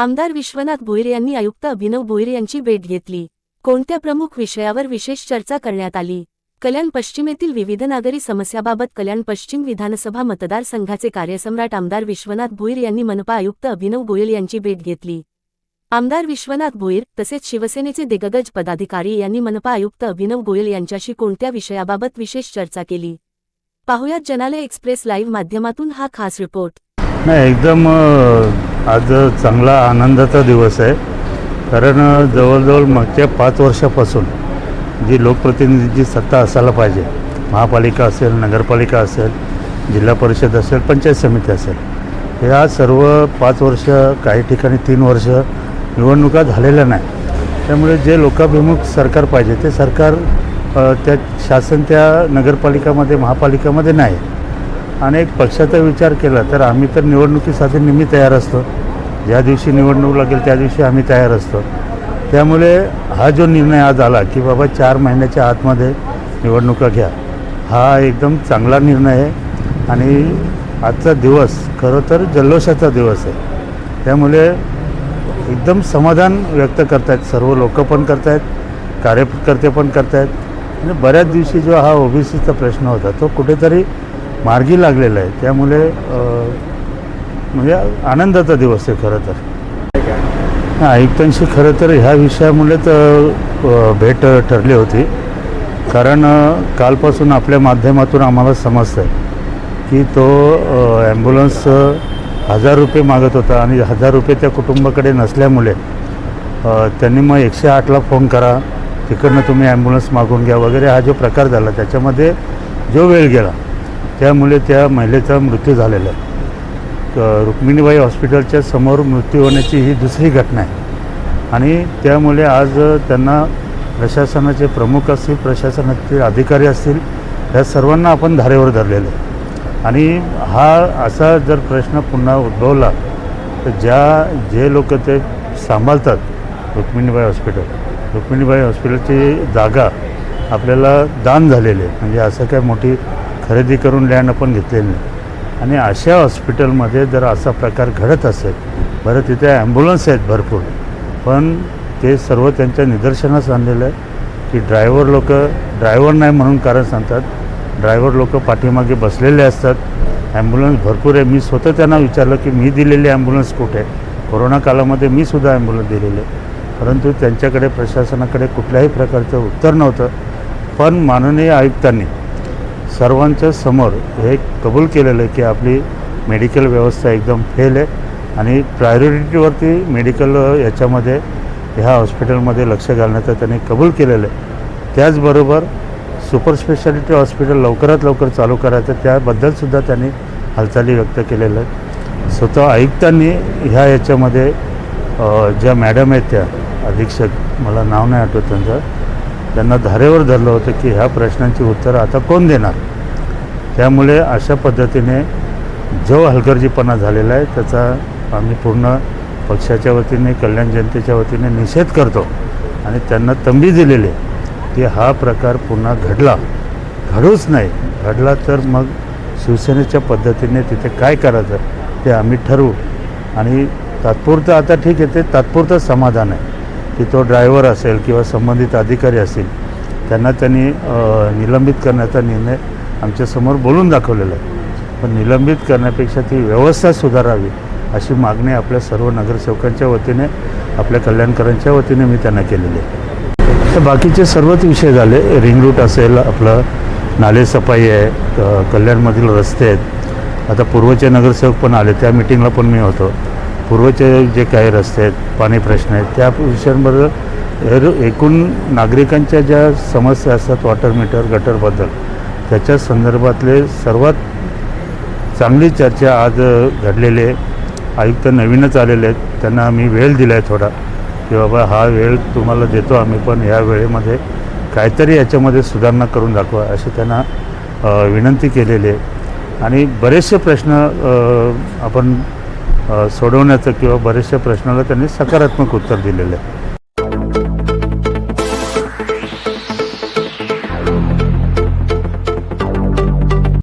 आमदार विश्वनाथ भोईर यांनी आयुक्त अभिनव भोईर यांची भेट घेतली. कोणत्या प्रमुख विषयावर विशेष चर्चा करण्यात आली? कल्याण पश्चिमेतील विविध नागरी समस्याबाबत कल्याण पश्चिम विधानसभा मतदारसंघाचे कार्यसम्राट आमदार विश्वनाथ भोईर यांनी मनपा आयुक्त अभिनव गोयल यांची भेट घेतली. आमदार विश्वनाथ भोईर तसेच शिवसेनेचे दिग्गज पदाधिकारी यांनी मनपा आयुक्त अभिनव गोयल यांच्याशी कोणत्या विषयाबाबत विशेष चर्चा केली? पाहुयात जनालय एक्सप्रेस लाईव्ह माध्यमातून हा खास रिपोर्ट. नाही एकदम आज चांगला आनंदाचा दिवस आहे. कारण जवळजवळ मागच्या पाच वर्षापासून जी लोकप्रतिनिधीची सत्ता असायला पाहिजे महापालिका असेल नगरपालिका असेल जिल्हा परिषद असेल पंचायत समिती असेल या सर्व पाच वर्ष काही ठिकाणी तीन वर्ष निवडणुका झालेल्या नाही. त्यामुळे जे लोकाभिमुख सरकार पाहिजे ते सरकार त्या शासन त्या नगरपालिकामध्ये महापालिकामध्ये नाही. आणि एक पक्षाचा विचार केला तर आम्ही तर निवडणुकीसाठी नेहमी तयार असतो. ज्या दिवशी निवडणूक लागेल त्या दिवशी आम्ही तयार असतो. त्यामुळे हा जो निर्णय आज आला की बाबा चार महिन्याच्या आतमध्ये निवडणुका घ्या हा एकदम चांगला निर्णय आहे. आणि आजचा दिवस खरं तर जल्लोषाचा दिवस आहे. त्यामुळे एकदम समाधान व्यक्त करतायत. सर्व लोक पण करतायत कार्यकर्ते पण करतायत. आणि बऱ्याच दिवशी जो हा ओबीसीचा प्रश्न होता तो कुठेतरी मार्गी लागलेला आहे. त्यामुळे म्हणजे आनंदाचा दिवस आहे खरं तर. आयुक्तांशी खरं तर ह्या विषयामुळेच तर भेट ठरली होती. कारण कालपासून आपल्या माध्यमातून आम्हाला समजतं आहे की तो ॲम्ब्युलन्स हजार रुपये मागत होता आणि हजार रुपये त्या कुटुंबाकडे नसल्यामुळे त्यांनी मग एकशे आठला फोन करा तिकडनं तुम्ही ॲम्ब्युलन्स मागून घ्या वगैरे हा जो प्रकार झाला त्याच्यामध्ये जो वेळ गेला त्यामुळे त्या महिलेचा मृत्यू झालेला आहे. रुक्मिणीबाई हॉस्पिटलच्या समोर मृत्यू होण्याची ही दुसरी घटना आहे. आणि त्यामुळे आज त्यांना प्रशासनाचे प्रमुख असतील प्रशासनाचे अधिकारी असतील या सर्वांना आपण धारेवर धरलेलं आहे. आणि हा असा जर प्रश्न पुन्हा उद्भवला तर ज्या जे लोक ते सांभाळतात रुक्मिणीबाई हॉस्पिटल रुक्मिणीबाई हॉस्पिटलची जागा आपल्याला दान झालेली आहे. म्हणजे असं काय मोठी खरेदी करून लँड आपण घेतलेली नाही. आणि अशा हॉस्पिटलमध्ये जर असा प्रकार घडत असेल बरं तिथे ॲम्ब्युलन्स आहेत भरपूर पण ते सर्व त्यांच्या निदर्शनास आणलेलं आहे की ड्रायव्हर लोक ड्रायव्हर नाही म्हणून कारण सांगतात ड्रायव्हर लोक पाठीमागे बसलेले असतात. ॲम्ब्युलन्स भरपूर आहे. मी स्वतः त्यांना विचारलं की मी दिलेली ॲम्ब्युलन्स कुठे? आहे कोरोना कालामध्ये मी सुद्धा ॲम्ब्युलन्स दिलेले परंतु त्यांच्याकडे प्रशासनाकडे कुठल्याही प्रकारचं उत्तर नव्हतं. पण माननीय आयुक्तांनी सर्वांच्या समोर हे कबूल केलेलं आहे की आपली मेडिकल व्यवस्था एकदम फेल आहे. आणि प्रायोरिटीवरती मेडिकल याच्यामध्ये ह्या हॉस्पिटलमध्ये लक्ष घालण्याचं त्यांनी कबूल केलेलं आहे. त्याचबरोबर सुपर स्पेशालिटी हॉस्पिटल लवकरात लवकर चालू करायचं त्याबद्दलसुद्धा त्यांनी हालचाली व्यक्त केलेल्या आहेत. स्वतः आयुक्तांनी ह्या याच्यामध्ये ज्या मॅडम आहेत त्या अधीक्षक मला नाव नाही आठवत त्यांचं त्यांना धारेवर धरलं होतं की ह्या प्रश्नांची उत्तरं आता कोण देणार? त्यामुळे अशा पद्धतीने जो हलगर्जीपणा झालेला आहे त्याचा आम्ही पूर्ण पक्षाच्या वतीने कल्याण जनतेच्या वतीने निषेध करतो. आणि त्यांना तंबी दिलेली आहे की हा प्रकार पुन्हा घडला. घडूच नाही. घडला तर मग शिवसेनेच्या पद्धतीने तिथे काय करायचं ते आम्ही ठरवू. आणि तात्पुरतं आता ठीक आहे ते तात्पुरतं समाधान आहे. की तो ड्रायव्हर असेल किंवा संबंधित अधिकारी असतील त्यांना त्यांनी निलंबित करण्याचा निर्णय आमच्यासमोर बोलून दाखवलेला आहे. पण निलंबित करण्यापेक्षा ती व्यवस्था सुधारावी अशी मागणी आपल्या सर्व नगरसेवकांच्या वतीने आपल्या कल्याणकरांच्या वतीने मी त्यांना केलेली आहे. तर बाकीचे सर्वच विषय झाले. रिंग रूट असेल आपलं नालेसफाई आहे क- कल्याणमधील रस्ते आहेत. आता पूर्वचे नगरसेवक पण आले त्या मिटिंगला पण मी होतो. पूर्वचे जे काही रस्ते आहेत पाणी प्रश्न आहेत त्या विषयांबरोबर एकूण नागरिकांच्या ज्या समस्या असतात वॉटर मीटर गटरबद्दल त्याच्या संदर्भातले सर्वात चांगली चर्चा आज घडलेले घडलेली आयुक्त नवीनच आलेले आहेत. त्यांना आम्ही वेळ दिला आहे थोडा की बाबा हा वेळ तुम्हाला देतो आम्ही पण या वेळेमध्ये काहीतरी याच्यामध्ये सुधारणा करून दाखवा अशी त्यांना विनंती केलेली आहे. आणि बरेचसे प्रश्न आपण सोडवण्याचं किंवा बरेचशा प्रश्नाला त्यांनी सकारात्मक उत्तर दिलेलं आहे.